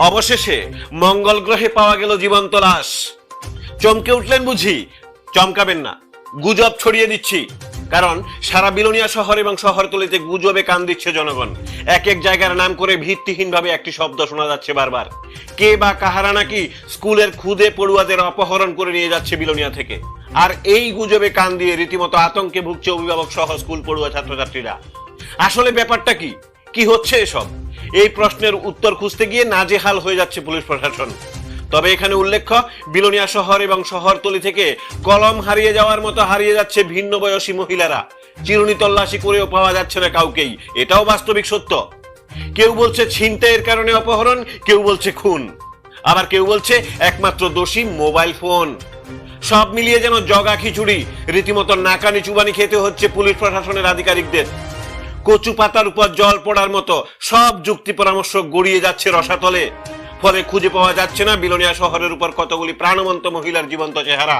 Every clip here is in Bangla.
অবশেষে মঙ্গল গ্রহে পাওয়া গেল জীবন্ত লাশ। চমকে উঠলেন বুঝি? চমকাবেন না। গুজব ছড়িয়ে দিচ্ছি। কারণ সারা বিলোনিয়া শহর এবং শহরতলিতে গুজবে কান দিচ্ছে জনগণ। এক এক জায়গার নাম করে ভিত্তিহীনভাবে একটি শব্দ শোনা যাচ্ছে বারবার। কে বা কাহারা নাকি স্কুলের খুদে পড়ুয়াদের অপহরণ করে নিয়ে যাচ্ছে বিলোনিয়া থেকে। আর এই গুজবে কান দিয়ে রীতিমতো আতঙ্কে ভুগছে অভিভাবক সহ স্কুল পড়ুয়া ছাত্রছাত্রীরা। আসলে ব্যাপারটা কি? কি হচ্ছে এসব? এই প্রশ্নের উত্তর খুঁজতে গিয়ে নাজেহাল হয়ে যাচ্ছে পুলিশ প্রশাসন। তবে এখানে উল্লেখ্য, বিলোনিয়া শহর এবং শহরতলি থেকে কলম হারিয়ে যাওয়ার মতো হারিয়ে যাচ্ছে ভিন্ন বয়সী মহিলারা। চিরুনি তল্লাশি করেও পাওয়া যাচ্ছে না কাউকেই। এটাও বাস্তবিক সত্য। কেউ বলছে ছিনতাইয়ের কারণে অপহরণ, কেউ বলছে খুন। আবার কেউ বলছে একমাত্র দোষী মোবাইল ফোন। সব মিলিয়ে যেন জগা খিচুড়ি, রীতিমতো নাকানি চুবানি খেতে হচ্ছে পুলিশ প্রশাসনের আধিকারিকদের। কচু পাতার উপর জল পড়ার মতো সব যুক্তি পরামর্শ গড়িয়ে যাচ্ছে রসাতলে। ফলে খুঁজে পাওয়া যাচ্ছে না বিলোনিয়া শহরের উপর কতগুলি প্রাণবন্ত মহিলার জীবন্ত চেহারা।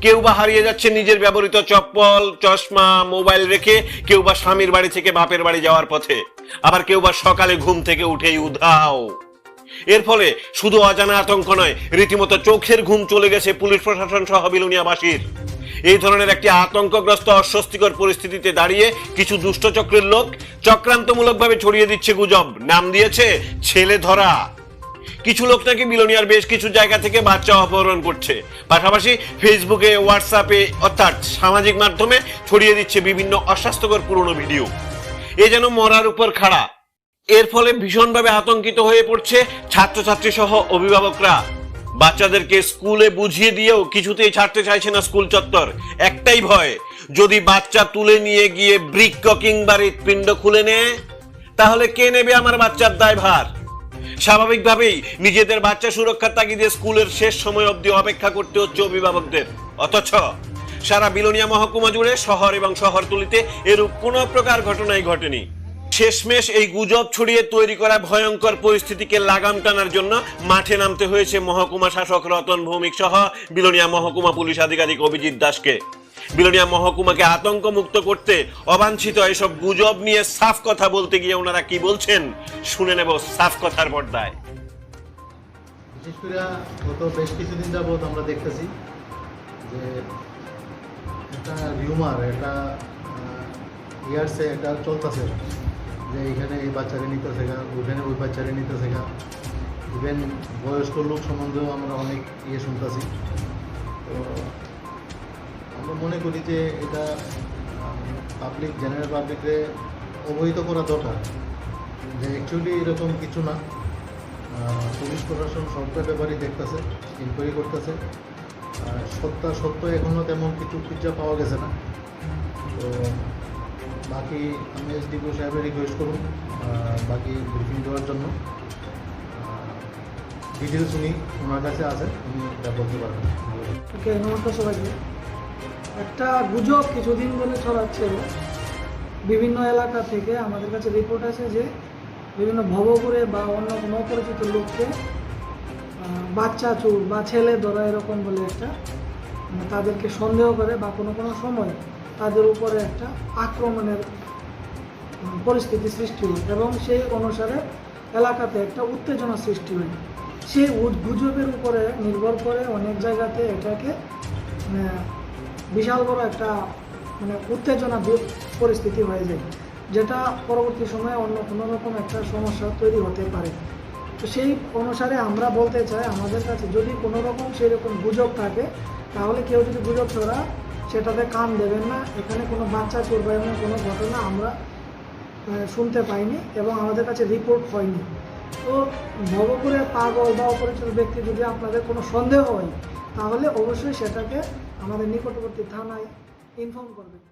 কেউ বা হারিয়ে যাচ্ছে নিজের ব্যবহৃত চপ্পল, চশমা, মোবাইল রেখে, কেউ বা স্বামীর বাড়ি থেকে বাপের বাড়ি যাওয়ার পথে, আবার কেউ বা সকালে ঘুম থেকে উঠেই উধাও। এর ফলে শুধু অজানা আতঙ্ক নয়, রীতিমতো চোখের ঘুম চলে গেছে পুলিশ প্রশাসন সহ বিলুনিয়াবাসীর। এই ধরনের একটি আতঙ্কগ্রস্ত, অস্বস্তিকর পরিস্থিতিতে দাঁড়িয়ে কিছু দুষ্ট চক্রের লোক চক্রান্তমূলকভাবে ছড়িয়ে দিচ্ছে গুজব। নাম দিয়েছে ছেলে ধরা। কিছু লোক নাকি মিলোনিয়ার বেশ কিছু জায়গা থেকে বাচ্চা অপহরণ করছে। পাশাপাশি ফেসবুকে, হোয়াটসঅ্যাপে অর্থাৎ সামাজিক মাধ্যমে ছড়িয়ে দিচ্ছে বিভিন্ন অস্বাস্থ্যকর পুরনো ভিডিও। এ যেন মরার উপর খাড়া। এর ফলে ভীষণভাবে আতঙ্কিত হয়ে পড়ছে ছাত্রছাত্রী সহ অভিভাবকরা। বাচ্চাদেরকে স্কুলে বুঝিয়ে দিয়েও কিছুতেই ছাড়তে চাইছে না স্কুল চত্বর। একটাই ভয়, যদি বাচ্চা তুলে নিয়ে গিয়ে ব্রিক বৃক্ষ কিংবা হৃৎপিণ্ড খুলে নেয়, তাহলে কে নেবে আমার বাচ্চার দায় দায়ভার? স্বাভাবিকভাবেই নিজেদের বাচ্চা সুরক্ষার তাগিদে স্কুলের শেষ সময় অবধি অপেক্ষা করতে হচ্ছে অভিভাবকদের। অথচ সারা বিলোনিয়া মহকুমা জুড়ে শহর এবং শহরতলিতে এরূপ কোনো প্রকার ঘটনাই ঘটেনি। শেষমেশ এই গুজব ছড়িয়ে তৈরি করা ভয়ঙ্কর পরিস্থিতিকে লাগাম টানার জন্য মাঠে নামতে হয়েছে মহকুমা শাসক রতন ভৌমিক সহ বিলোনিয়া মহকুমা পুলিশ আধিকারিক অভিজিৎ দাসকে। বিলোনিয়া মহকুমাকে আতঙ্ক মুক্ত করতে অবাঞ্ছিত এসব গুজব নিয়ে সাফ কথা বলতে গিয়ে ওনারা কি বলছেন, শুনে নেব সাফ কথার পর্দায়। বিশেষ করে গত বেশ কিছুদিন যাবৎ আমরা দেখতেছি যে একটা রিউমার একটা ইয়ার্সে এটা চলতেছে। যে এখানে এই বাচ্চারে নিতে শেখা ওখানে ওই বাচ্চারে নিতে শেখা ইভেন বয়স্ক লোক সম্বন্ধেও আমরা অনেক ইয়ে শুনতেছি। তো আমরা মনে করি যে এটা পাবলিক জেনারেল পাবলিককে অবহিত করা দরকার। যে অ্যাকচুয়ালি এরকম কিছু না। পুলিশ প্রশাসন সবটা ব্যাপারই দেখতেছে ইনকোয়ারি করতেছে। সত্য সত্য এখনও তেমন কিছু পিজ্জা পাওয়া গেছে না। তো বাকি আমি এসডিপিও সাহেবের রিকোয়েস্ট করুন বাকি ব্রিফিং দেওয়ার জন্য। ডিটেলস উনি ওনার কাছে আছে, উনি এটা বলতে পারবেন। ওকে নমস্কার সবাইকে। একটা গুজব কিছুদিন ধরে ছড়াচ্ছে। বিভিন্ন এলাকা থেকে আমাদের কাছে রিপোর্ট আছে যে বিভিন্ন ভবপুরে বা অন্য কোনো অপরিচিত লোককে বাচ্চা চোর বা ছেলে ধরা এরকম বলে একটা মানে তাদেরকে সন্দেহ করে বা কোনো কোনো সময় তাদের উপরে একটা আক্রমণের পরিস্থিতি সৃষ্টি হয় এবং সেই অনুসারে এলাকাতে একটা উত্তেজনা সৃষ্টি হয়। সেই গুজবের উপরে নির্ভর করে অনেক জায়গাতে এটাকে মানে, বিশাল বড় একটা মানে উত্তেজনা পরিস্থিতি হয়ে যায় যেটা পরবর্তী সময়ে অন্য কোনো রকম একটা সমস্যা তৈরি হতে পারে। তো সেই অনুসারে আমরা বলতে চাই আমাদের কাছে যদি কোনো রকম সেই রকম গুজব থাকে তাহলে কেউ যদি গুজব ছড়া সেটাতে কান দেবেন না। এখানে কোনো বাচ্চা চোর বা এমন কোনো ঘটনা আমরা শুনতে পাইনি এবং আমাদের কাছে রিপোর্ট হয়নি। তো ভবপুরে পাগল বা অপরিচিত ব্যক্তি যদি আপনাদের কোনো সন্দেহ হয়, তাহলে অবশ্যই সেটাকে আমাদের নিকটবর্তী থানায় ইনফর্ম করবেন।